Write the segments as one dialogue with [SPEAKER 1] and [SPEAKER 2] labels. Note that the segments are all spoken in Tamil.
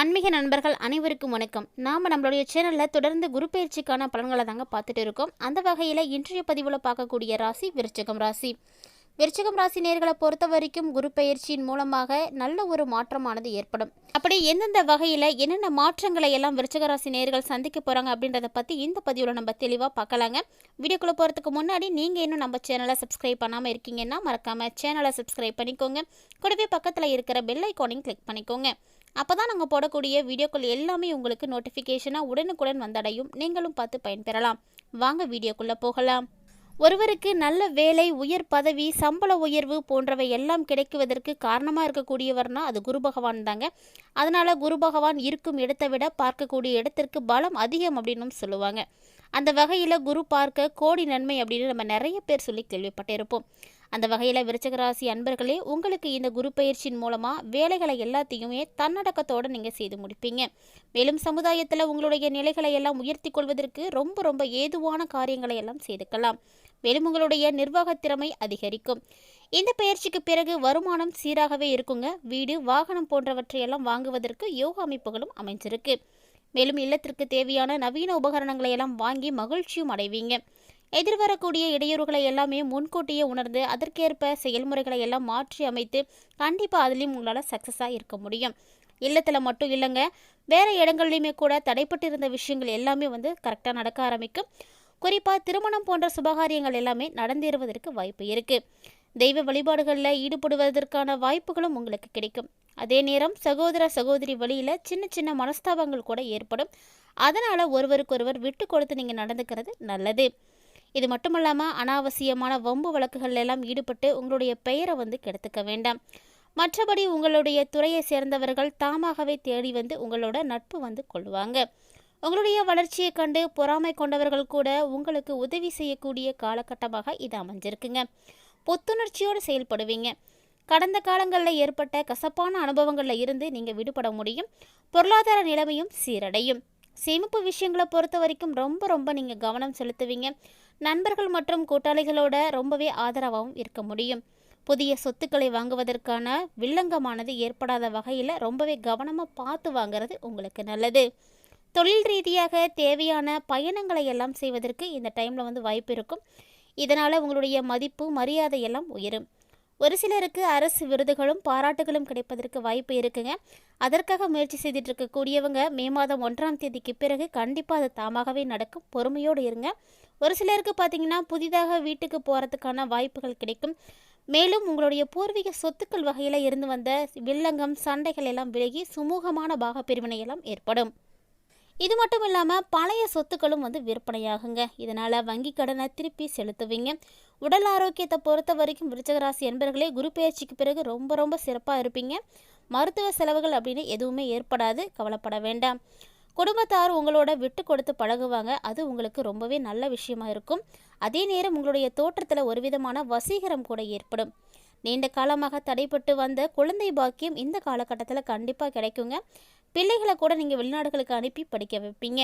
[SPEAKER 1] அன்மீக நண்பர்கள் அனைவருக்கும் வணக்கம். நாம் நம்மளுடைய சேனலில் தொடர்ந்து குரு பயிற்சிக்கான பலன்களை தாங்க பார்த்துட்டு இருக்கோம். அந்த வகையில் இன்றைய பதிவில் பார்க்கக்கூடிய ராசி விருச்சகம் ராசி. விருச்சகம் ராசி நேர்களை பொறுத்த வரைக்கும் குரு பயிற்சியின் மூலமாக நல்ல ஒரு மாற்றமானது ஏற்படும். அப்படி எந்தெந்த வகையில் என்னென்ன மாற்றங்களை எல்லாம் விருச்சக ராசி நேர்கள் சந்திக்க போகிறாங்க அப்படின்றத பற்றி இந்த பதிவில் நம்ம தெளிவாக பார்க்கலாங்க. வீடியோக்குள்ளே போகிறதுக்கு முன்னாடி நீங்கள் இன்னும் நம்ம சேனலை சப்ஸ்கிரைப் பண்ணாமல் இருக்கீங்கன்னா மறக்காமல் சேனலை சப்ஸ்கிரைப் பண்ணிக்கோங்க. கூடவே பக்கத்தில் இருக்கிற பெல் ஐக்கானையும் கிளிக் பண்ணிக்கோங்க. அப்போ தான் நாங்கள் போடக்கூடிய வீடியோக்கள் எல்லாமே உங்களுக்கு நோட்டிஃபிகேஷனாக உடனுக்குடன் வந்தடையும். நீங்களும் பார்த்து பயன்பெறலாம். வாங்க வீடியோக்குள்ளே போகலாம். ஒருவருக்கு நல்ல வேலை உயர் பதவி சம்பள உயர்வு போன்றவை எல்லாம் கிடைக்குவதற்கு காரணமாக இருக்கக்கூடியவர்னா அது குரு பகவான் தாங்க. அதனால் குரு பகவான் இருக்கும் இடத்தை விட பார்க்கக்கூடிய இடத்திற்கு பலம் அதிகம் அப்படின்னும் சொல்லுவாங்க. அந்த வகையில் குரு பார்க்க கோடி நன்மை அப்படின்னு நம்ம நிறைய பேர் சொல்லி கேள்விப்பட்டிருப்போம். அந்த வகையில் விருச்சகராசி அன்பர்களே உங்களுக்கு இந்த குரு பயிற்சியின் மூலமாக வேலைகளை எல்லாத்தையுமே தன்னடக்கத்தோடு நீங்கள் செய்து முடிப்பீங்க. மேலும் சமுதாயத்தில் உங்களுடைய நிலைகளை எல்லாம் உயர்த்தி கொள்வதற்கு ரொம்ப ரொம்ப ஏதுவான காரியங்களை எல்லாம் செய்துக்கலாம். மேலும் உங்களுடைய நிர்வாகத் திறமை அதிகரிக்கும். இந்த பயிற்சிக்கு பிறகு வருமானம் சீராகவே இருக்குங்க. வீடு வாகனம் போன்றவற்றையெல்லாம் வாங்குவதற்கு யோகா அமைப்புகளும் அமைஞ்சிருக்கு. மேலும் இல்லத்திற்கு தேவையான நவீன உபகரணங்களை எல்லாம் வாங்கி மகிழ்ச்சியும் அடைவீங்க. எதிர்வரக்கூடிய இடையூறுகளை எல்லாமே முன்கூட்டியே உணர்ந்து அதற்கேற்ப செயல்முறைகளை எல்லாம் மாற்றி அமைத்து கண்டிப்பாக அதுலேயும் உங்களால் சக்ஸஸாக இருக்க முடியும். இல்லத்தில் மட்டும் இல்லைங்க. வேறு இடங்கள்லையுமே கூட தடைப்பட்டு இருந்த விஷயங்கள் எல்லாமே வந்து கரெக்டாக நடக்க ஆரம்பிக்கும். குறிப்பாக திருமணம் போன்ற சுபகாரியங்கள் எல்லாமே நடந்தேறுவதற்கு வாய்ப்பு இருக்குது தெய்வ வழிபாடுகளில் ஈடுபடுவதற்கான வாய்ப்புகளும் உங்களுக்கு கிடைக்கும். அதே நேரம் சகோதர சகோதரி வழியில் சின்ன சின்ன மனஸ்தாபங்கள் கூட ஏற்படும். அதனால் ஒருவருக்கொருவர் விட்டு கொடுத்து நீங்கள் நடந்துக்கிறது நல்லது. இது மட்டுமல்லாமல் அனாவசியமான வம்பு வழக்குகள் எல்லாம் ஈடுபட்டு உங்களுடைய பெயரை வந்து கெடுத்துக்க வேண்டாம். மற்றபடி உங்களுடைய துறையை சேர்ந்தவர்கள் தாமாகவே தேடி வந்து உங்களோட நட்பு வந்து கொள்வாங்க. உங்களுடைய வளர்ச்சியை கண்டு பொறாமை கொண்டவர்கள் கூட உங்களுக்கு உதவி செய்யக்கூடிய காலகட்டமாக இது அமைஞ்சிருக்குங்க. புத்துணர்ச்சியோடு செயல்படுவீங்க. கடந்த காலங்களில் ஏற்பட்ட கசப்பான அனுபவங்களில் இருந்து நீங்கள் விடுபட முடியும். பொருளாதார நிலைமையும் சீரடையும். சேமிப்பு விஷயங்களை பொறுத்த வரைக்கும் ரொம்ப ரொம்ப நீங்கள் கவனம் செலுத்துவீங்க. நண்பர்கள் மற்றும் கூட்டாளிகளோட ரொம்பவே ஆதரவாகவும் இருக்க முடியும். புதிய சொத்துக்களை வாங்குவதற்கான வில்லங்கமானது ஏற்படாத வகையில் ரொம்பவே கவனமாக பார்த்து வாங்குறது உங்களுக்கு நல்லது. தொழில் ரீதியாக தேவையான பயணங்களை எல்லாம் செய்வதற்கு இந்த டைமில் வந்து வாய்ப்பு இருக்கும். இதனால் உங்களுடைய மதிப்பு மரியாதை எல்லாம் உயரும். ஒரு சிலருக்கு அரசு விருதுகளும் பாராட்டுகளும் கிடைப்பதற்கு வாய்ப்பு இருக்குங்க. அதற்காக முயற்சி செய்துட்டு இருக்கக்கூடியவங்க மே மாதம் ஒன்றாம் தேதிக்கு பிறகு கண்டிப்பாக அது தாமாகவே நடக்கும். பொறுமையோடு இருங்க. ஒரு சிலருக்கு பார்த்தீங்கன்னா புதிதாக வீட்டுக்கு போகிறதுக்கான வாய்ப்புகள் கிடைக்கும். மேலும் உங்களுடைய பூர்வீக சொத்துக்கள் வகையில் இருந்து வந்த வில்லங்கம் சண்டைகள் எல்லாம் விலகி சுமூகமான பாக எல்லாம் ஏற்படும். இது மட்டும் இல்லாமல் பழைய சொத்துக்களும் வந்து விற்பனையாகுங்க. இதனால் வங்கி கடனை திருப்பி செலுத்துவீங்க. உடல் ஆரோக்கியத்தை பொறுத்த வரைக்கும் விருச்சகராசி என்பர்களே குரு பயிற்சிக்கு பிறகு ரொம்ப ரொம்ப சிறப்பாக இருப்பீங்க. மருத்துவ செலவுகள் அப்படின்னு எதுவுமே ஏற்படாது. கவலைப்பட வேண்டாம். குடும்பத்தார் உங்களோட விட்டு கொடுத்து பழகுவாங்க. அது உங்களுக்கு ரொம்பவே நல்ல விஷயமா இருக்கும். அதே நேரம் உங்களுடைய தோற்றத்தில் ஒரு விதமான வசீகரம் கூட ஏற்படும். நீண்ட காலமாக தடைப்பட்டு வந்த குழந்தை பாக்கியம் இந்த காலகட்டத்தில் கண்டிப்பாக கிடைக்குங்க. பிள்ளைகளை கூட நீங்கள் வெளிநாடுகளுக்கு அனுப்பி படிக்க வைப்பீங்க.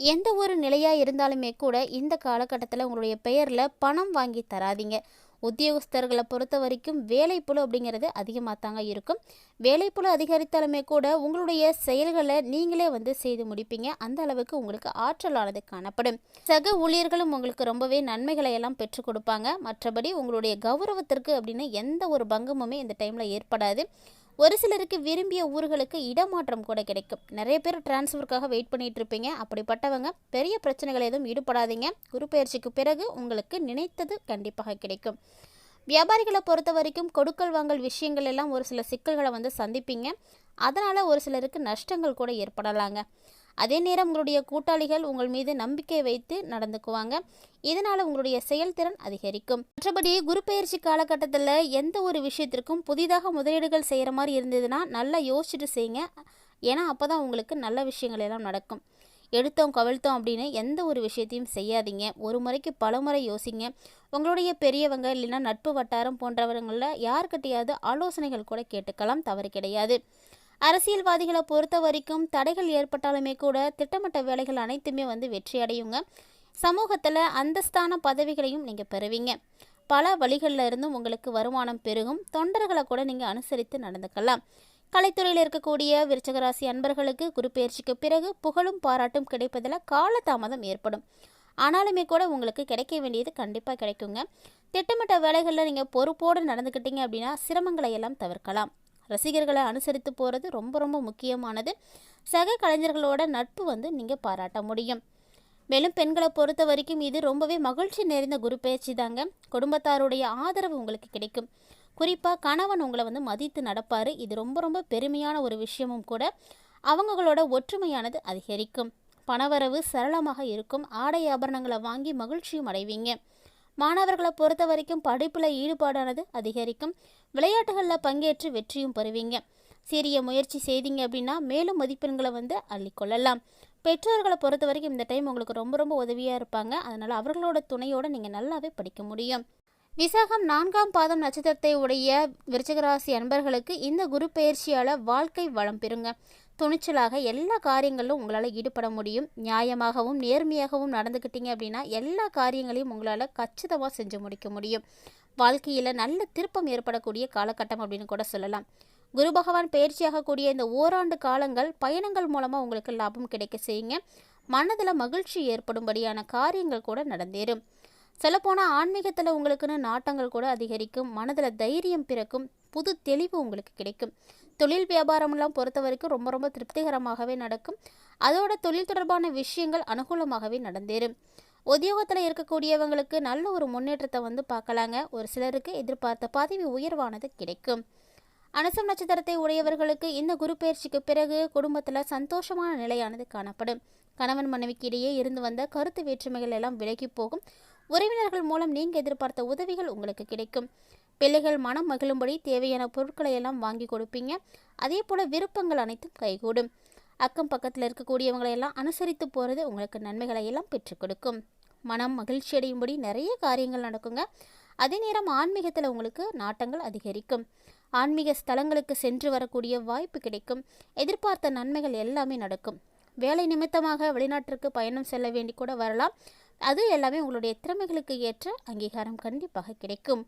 [SPEAKER 1] எந்த ஒரு நிலையாக இருந்தாலுமே கூட இந்த காலகட்டத்தில் உங்களுடைய பெயரில் பணம் வாங்கி தராதீங்க. உத்தியோகஸ்தர்களை பொறுத்த வரைக்கும் வேலைப்புழு அப்படிங்கிறது அதிகமாக தாங்க இருக்கும். வேலைப்புழு அதிகரித்தாலுமே கூட உங்களுடைய செயல்களை நீங்களே வந்து செய்து முடிப்பீங்க. அந்த அளவுக்கு உங்களுக்கு ஆற்றலானது காணப்படும். சக ஊழியர்களும் உங்களுக்கு ரொம்பவே நன்மைகளை எல்லாம் பெற்றுக் கொடுப்பாங்க. மற்றபடி உங்களுடைய கௌரவத்திற்கு அப்படின்னு எந்த ஒரு பங்கமுமே இந்த டைமில் ஏற்படாது. ஒரு சிலருக்கு விரும்பிய ஊர்களுக்கு இடமாற்றம் கூட கிடைக்கும். நிறைய பேர் டிரான்ஸ்ஃபருக்காக வெயிட் பண்ணிகிட்டு இருப்பீங்க. அப்படிப்பட்டவங்க பெரிய பிரச்சனைகள் எதுவும் ஈடுபடாதீங்க. குரு பயிற்சிக்கு பிறகு உங்களுக்கு நினைத்தது கண்டிப்பாக கிடைக்கும். வியாபாரிகளை பொறுத்த வரைக்கும் கொடுக்கல் வாங்கல் விஷயங்கள் எல்லாம் ஒரு சில சிக்கல்களை வந்து சந்திப்பீங்க. அதனால் ஒரு சிலருக்கு நஷ்டங்கள் கூட ஏற்படலாங்க. அதே நேரம் உங்களுடைய கூட்டாளிகள் உங்கள் மீது நம்பிக்கை வைத்து நடந்துக்குவாங்க. இதனால் உங்களுடைய செயல்திறன் அதிகரிக்கும். மற்றபடி குரு பயிற்சி காலகட்டத்தில் எந்த ஒரு விஷயத்திற்கும் புதிதாக முதலீடுகள் செய்கிற மாதிரி இருந்ததுன்னா நல்லா யோசிச்சுட்டு செய்யுங்க ஏன்னா அப்போ தான் உங்களுக்கு நல்ல விஷயங்கள் எல்லாம் நடக்கும். எடுத்தோம் கவிழ்த்தோம் அப்படின்னு எந்த ஒரு விஷயத்தையும் செய்யாதீங்க. ஒரு முறைக்கு பல முறை யோசிங்க. உங்களுடைய பெரியவங்க இல்லைன்னா நட்பு வட்டாரம் போன்றவங்களில் யார்கிட்டையாவது ஆலோசனைகள் கூட கேட்டுக்கலாம். தவறு கிடையாது. அரசியல்வாதிகளை பொறுத்த வரைக்கும் தடைகள் ஏற்பட்டாலுமே கூட திட்டமிட்ட வேலைகள் அனைத்துமே வந்து வெற்றி அடையுங்க சமூகத்தில் அந்தஸ்தான பதவிகளையும் நீங்கள் பெறுவீங்க. பல வழிகளில் இருந்தும் உங்களுக்கு வருமானம் பெருகும். தொண்டர்களை கூட நீங்கள் அனுசரித்து நடந்துக்கலாம். கலைத்துறையில் இருக்கக்கூடிய விருச்சகராசி அன்பர்களுக்கு குரு பிறகு புகழும் பாராட்டும் கிடைப்பதில் காலதாமதம் ஏற்படும். ஆனாலுமே கூட உங்களுக்கு கிடைக்க வேண்டியது கண்டிப்பாக கிடைக்குங்க. திட்டமிட்ட வேலைகளில் நீங்கள் பொறுப்போடு நடந்துக்கிட்டீங்க அப்படின்னா சிரமங்களை எல்லாம் தவிர்க்கலாம். ரசிகர்களை அனுசரித்து போகிறது ரொம்ப ரொம்ப முக்கியமானது. சக கலைஞர்களோட நட்பு வந்து நீங்கள் பாராட்ட முடியும். மேலும் பெண்களை பொறுத்த வரைக்கும் இது ரொம்பவே மகிழ்ச்சி நிறைந்த குரு பயிற்சி தாங்க. குடும்பத்தாருடைய ஆதரவு உங்களுக்கு கிடைக்கும். குறிப்பாக கணவன் உங்களை வந்து மதித்து நடப்பார். இது ரொம்ப ரொம்ப பெருமையான ஒரு விஷயமும் கூட. அவங்களோட ஒற்றுமையானது அதிகரிக்கும். பணவரவு சரளமாக இருக்கும். ஆடை ஆபரணங்களை வாங்கி மகிழ்ச்சியும் அடைவீங்க. மாணவர்களை பொறுத்த வரைக்கும் படிப்பில் ஈடுபாடானது அதிகரிக்கும். விளையாட்டுகளில் பங்கேற்று வெற்றியும் பெறுவீங்க. சிறிய முயற்சி செய்தீங்க அப்படின்னா மேலும் மதிப்பெண்களை வந்து அள்ளிக்கொள்ளலாம் பெற்றோர்களை பொறுத்த வரைக்கும் இந்த டைம் உங்களுக்கு ரொம்ப ரொம்ப உதவியாக இருப்பாங்க. அதனால் அவர்களோட துணையோடு நீங்கள் நல்லாவே படிக்க முடியும். விசாகம் நான்காம் பாதம் நட்சத்திரத்தை உடைய விருச்சகராசி அன்பர்களுக்கு இந்த குரு பயிற்சியால் வாழ்க்கை வளம் பெறுங்க. துணிச்சலாக எல்லா காரியங்களிலும் உங்களால் ஈடுபட முடியும். நியாயமாகவும் நேர்மையாகவும் நடந்துக்கிட்டீங்க அப்படின்னா எல்லா காரியங்களையும் உங்களால் கச்சிதமாக செஞ்சு முடிக்க முடியும். வாழ்க்கையில் நல்ல திருப்பம் ஏற்படக்கூடிய காலகட்டம் அப்படின்னு கூட சொல்லலாம். குரு பகவான் பயிற்சியாகக்கூடிய இந்த ஓராண்டு காலங்கள் பயணங்கள் மூலமாக உங்களுக்கு லாபம் கிடைக்க செய்யுங்க. மனதில் மகிழ்ச்சி ஏற்படும்படியான காரியங்கள் கூட நடந்தேறும். சொல்லப்போனால் ஆன்மீகத்தில் உங்களுக்குன்னு நாட்டங்கள் கூட அதிகரிக்கும். மனதில் தைரியம் பிறக்கும். புது தெளிவு உங்களுக்கு கிடைக்கும். தொழில் வியாபாரம்லாம் பொறுத்த வரைக்கும் ரொம்ப ரொம்ப திருப்திகரமாகவே நடக்கும். அதோட தொழில் தொடர்பான விஷயங்கள் அனுகூலமாகவே நடந்தேறும். உத்தியோகத்தில் இருக்கக்கூடியவங்களுக்கு நல்ல ஒரு முன்னேற்றத்தை வந்து பார்க்கலாங்க. ஒரு சிலருக்கு எதிர்பார்த்த பதவி உயர்வானது கிடைக்கும். அனசம் நட்சத்திரத்தை உடையவர்களுக்கு இந்த குரு பயிற்சிக்கு பிறகு குடும்பத்தில் சந்தோஷமான நிலையானது காணப்படும். கணவன் மனைவிக்கு இடையே இருந்து வந்த கருத்து வேற்றுமைகள் எல்லாம் விலகி போகும். உறவினர்கள் மூலம் நீங்கள் எதிர்பார்த்த உதவிகள் உங்களுக்கு கிடைக்கும். பிள்ளைகள் மனம் மகிழும்படி தேவையான பொருட்களை எல்லாம் வாங்கி கொடுப்பீங்க. அதே போல் விருப்பங்கள் அனைத்தும் கைகூடும். அக்கம் பக்கத்தில் இருக்கக்கூடியவங்களை எல்லாம் அனுசரித்து போகிறது உங்களுக்கு நன்மைகளை எல்லாம் பெற்றுக் கொடுக்கும். மனம் மகிழ்ச்சி அடையும்படி நிறைய காரியங்கள் நடக்குங்க. அதே நேரம் ஆன்மீகத்தில் உங்களுக்கு நாட்டங்கள் அதிகரிக்கும். ஆன்மீக ஸ்தலங்களுக்கு சென்று வரக்கூடிய வாய்ப்பு கிடைக்கும். எதிர்பார்த்த நன்மைகள் எல்லாமே நடக்கும். வேலை நிமித்தமாக வெளிநாட்டிற்கு பயணம் செல்ல வேண்டி கூட வரலாம். அது எல்லாமே உங்களுடைய திறமைகளுக்கு ஏற்ற அங்கீகாரம் கண்டிப்பாக கிடைக்கும்.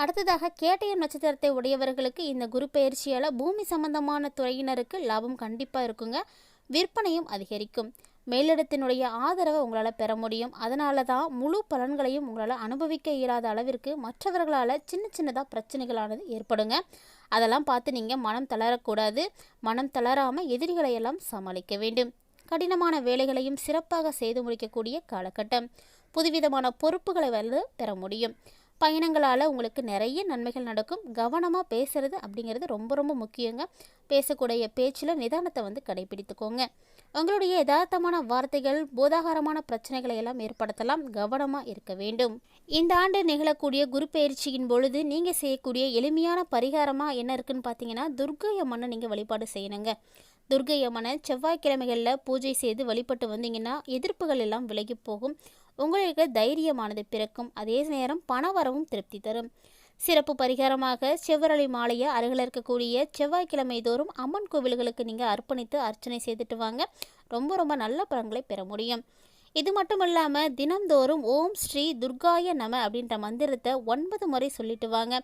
[SPEAKER 1] அடுத்ததாக கேட்டய நட்சத்திரத்தை உடையவர்களுக்கு இந்த குரு பயிற்சியால் பூமி சம்பந்தமான துறையினருக்கு லாபம் கண்டிப்பாக இருக்குங்க. விற்பனையும் அதிகரிக்கும். மேலிடத்தினுடைய ஆதரவை உங்களால் பெற முடியும். அதனால தான் முழு பலன்களையும் உங்களால் அனுபவிக்க இயலாத அளவிற்கு மற்றவர்களால் சின்ன சின்னதாக பிரச்சனைகளானது ஏற்படுங்க. அதெல்லாம் பார்த்து நீங்கள் மனம் தளரக்கூடாது. மனம் தளராமல் எதிரிகளையெல்லாம் சமாளிக்க வேண்டும். கடினமான வேலைகளையும் சிறப்பாக செய்து முடிக்கக்கூடிய காலகட்டம். புதுவிதமான பொறுப்புகளை வந்து பெற முடியும். பயணங்களால் உங்களுக்கு நிறைய நன்மைகள் நடக்கும். கவனமாக பேசுகிறது அப்படிங்கிறது ரொம்ப ரொம்ப முக்கியங்க. பேசக்கூடிய பேச்சில் நிதானத்தை வந்து கடைபிடித்துக்கோங்க. உங்களுடைய யதார்த்தமான வார்த்தைகள் போதாகாரமான பிரச்சனைகளை எல்லாம் ஏற்படுத்தலாம். கவனமாக இருக்க வேண்டும். இந்த ஆண்டு நிகழக்கூடிய குரு பயிற்சியின் பொழுது நீங்கள் செய்யக்கூடிய எளிமையான பரிகாரமாக என்ன இருக்குன்னு பார்த்தீங்கன்னா துர்கை அம்மனை நீங்கள் வழிபாடு செய்யணுங்க. துர்கை அம்மனை செவ்வாய்க்கிழமைகளில் பூஜை செய்து வழிபட்டு வந்தீங்கன்னா எதிர்ப்புகள் எல்லாம் விலகி போகும். உங்களுக்கு தைரியமானது பிறக்கும். அதே நேரம் பணவரவும் திருப்தி தரும். சிறப்பு பரிகாரமாக செவ்வரளி மாலையை அருகில் இருக்கக்கூடிய செவ்வாய்க்கிழமை தோறும் அம்மன் கோவில்களுக்கு நீங்கள் அர்ப்பணித்து அர்ச்சனை செய்துட்டு வாங்க. ரொம்ப ரொம்ப நல்ல பலன்களை பெற முடியும். இது மட்டும் இல்லாமல் தினந்தோறும் ஓம் ஸ்ரீ துர்காய நம அப்படின்ற மந்திரத்தை ஒன்பது முறை சொல்லிட்டு வாங்க.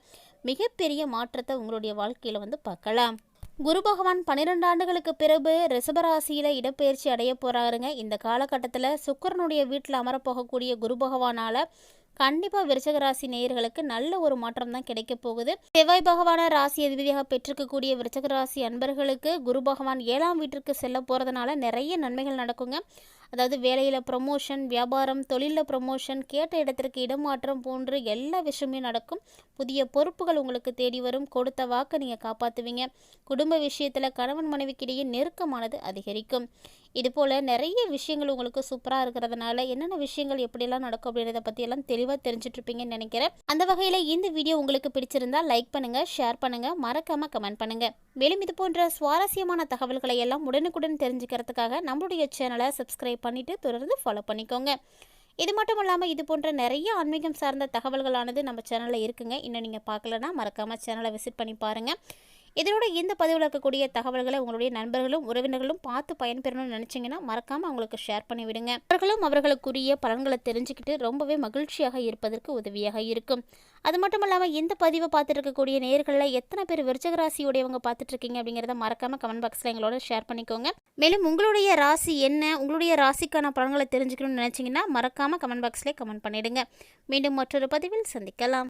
[SPEAKER 1] மிகப்பெரிய மாற்றத்தை உங்களுடைய வாழ்க்கையில் வந்து பார்க்கலாம். குரு பகவான் பன்னிரெண்டு ஆண்டுகளுக்கு பிறகு ரிஷபராசியில் இடப்பெயர்ச்சி அடைய போகிறாருங்க இந்த காலகட்டத்தில் சுக்கரனுடைய வீட்டில் அமரப்போகக்கூடிய குரு பகவானால் கண்டிப்பாக விருச்சக ராசி நேயர்களுக்கு நல்ல ஒரு மாற்றம் தான் கிடைக்க போகுது. செவ்வாய் பகவான ராசி அதிபதியாக பெற்றிருக்கக்கூடிய விருச்சக ராசி அன்பர்களுக்கு குரு பகவான் ஏழாம் வீட்டிற்கு செல்ல போகிறதுனால நிறைய நன்மைகள் நடக்குங்க. அதாவது வேலையில் ப்ரொமோஷன் வியாபாரம் தொழிலில் ப்ரொமோஷன் கேட்ட இடத்திற்கு இடமாற்றம் போன்று எல்லா விஷயமே நடக்கும். புதிய பொறுப்புகள் உங்களுக்கு தேடி வரும். கொடுத்த வாக்கை நீங்கள் காப்பாற்றுவீங்க குடும்ப விஷயத்தில் கணவன் மனைவிக்கிடையே நெருக்கமானது அதிகரிக்கும். இதுபோல் நிறைய விஷயங்கள் உங்களுக்கு சூப்பராக இருக்கிறதுனால என்னென்ன விஷயங்கள் எப்படியெல்லாம் நடக்கும் அப்படின்றத பற்றியெல்லாம் தெளிவாக தெரிஞ்சிட்ருப்பீங்கன்னு நினைக்கிறேன். அந்த வகையில் இந்த வீடியோ உங்களுக்கு பிடிச்சிருந்தா லைக் பண்ணுங்கள் ஷேர் பண்ணுங்கள் மறக்காமல் கமெண்ட் பண்ணுங்கள் மேலும் இது போன்ற சுவாரஸ்யமான தகவல்களை எல்லாம் உடனுக்குடன் தெரிஞ்சுக்கிறதுக்காக நம்மளுடைய சேனலை சப்ஸ்கிரைப் பண்ணிவிட்டு தொடர்ந்து ஃபாலோ பண்ணிக்கோங்க. இது மட்டும் இல்லாமல் இது போன்ற நிறைய ஆன்மீகம் சார்ந்த தகவல்களானது நம்ம சேனலில் இருக்குங்க. இன்னும் நீங்கள் பார்க்கலன்னா மறக்காமல் சேனலை விசிட் பண்ணி பாருங்கள் இதோட இந்த பதிவில் இருக்கக்கூடிய தகவல்களை உங்களுடைய நண்பர்களும் உறவினர்களும் பார்த்து பயன்பெறணும்னு நினச்சிங்கன்னா மறக்காமல் அவங்களுக்கு ஷேர் பண்ணி விடுங்க. அவர்களும் அவர்களுக்குரிய பலன்களை தெரிஞ்சுக்கிட்டு ரொம்பவே மகிழ்ச்சியாக இருப்பதற்கு உதவியாக இருக்கும். அது மட்டும் இல்லாமல் இந்த பதிவை பார்த்துட்டு இருக்கக்கூடிய நேர்களில் எத்தனை பேர் விருச்சக ராசியுடையவங்க பார்த்துட்டு இருக்கீங்க அப்படிங்கிறத மறக்காமல் கமெண்ட் பாக்ஸில் எங்களோட ஷேர் பண்ணிக்கோங்க. மேலும் உங்களுடைய ராசி என்ன உங்களுடைய ராசிக்கான பலன்களை தெரிஞ்சுக்கணும்னு நினச்சிங்கன்னா மறக்காமல் கமெண்ட் பாக்ஸ்லேயே கமெண்ட் பண்ணிடுங்க. மீண்டும் மற்றொரு பதிவில் சந்திக்கலாம்.